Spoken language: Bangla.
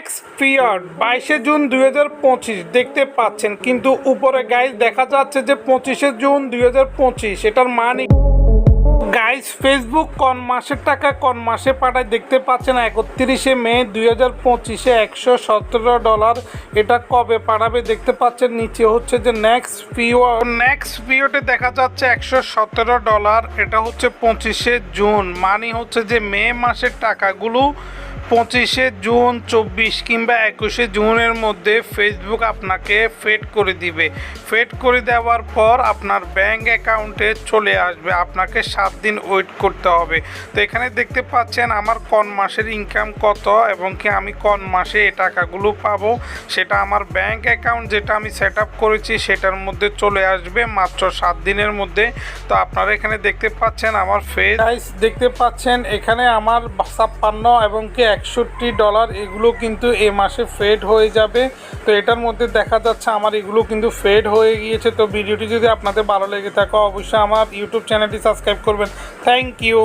নেক্সট পিরিয়ড বাইশে জুন দুই হাজার পঁচিশ, দেখতে পাচ্ছেন। কিন্তু উপরে গাইজ দেখা যাচ্ছে যে পঁচিশে জুন দুই হাজার পঁচিশ, এটার মানে গাইজ ফেসবুক কোন মাসের টাকা, কোন মাসে পাঠায়, দেখতে পাচ্ছেন একত্রিশে মে দুই হাজার পঁচিশে একশো সতেরো ডলার এটা কবে পাঠাবে, দেখতে পাচ্ছেন। নিচে হচ্ছে যে নেক্সট পিও নেক্সট পিরিয়ডে দেখা যাচ্ছে একশো সতেরো ডলার এটা হচ্ছে পঁচিশে জুন। মানে হচ্ছে যে মে মাসের টাকাগুলো পঁচিশে জুন, চব্বিশ কিংবা একুশে জুনের মধ্যে ফেসবুক আপনাকে ফেড করে দিবে। ফেড করে দেওয়ার পর আপনার ব্যাংক অ্যাকাউন্টে চলে আসবে। আপনাকে সাত দিন ওয়েট করতে হবে। তো এখানে দেখতে পাচ্ছেন আমার কোন মাসের ইনকাম কত এবং কি আমি কোন মাসে এই টাকাগুলো পাবো? সেটা আমার ব্যাংক অ্যাকাউন্ট যেটা আমি সেট আপ করেছি সেটার মধ্যে চলে আসবে মাত্র সাত দিনের মধ্যে। তো আপনারা এখানে দেখতে পাচ্ছেন আমার ফেস দেখতে পাচ্ছেন এখানে আমার ছাপ্পান্ন এবং কি একষট্টি ডলার, এগুলো কিন্তু এ মাসে ফেড হয়ে যাবে। তো এটার মধ্যে দেখা যাচ্ছে আমার এগুলো কিন্তু ফেড হয়ে গিয়েছে। তো ভিডিওটি যদি আপনাদের ভালো লেগে থাকে, অবশ্যই আমার ইউটিউব চ্যানেলটি সাবস্ক্রাইব করবেন। Thank you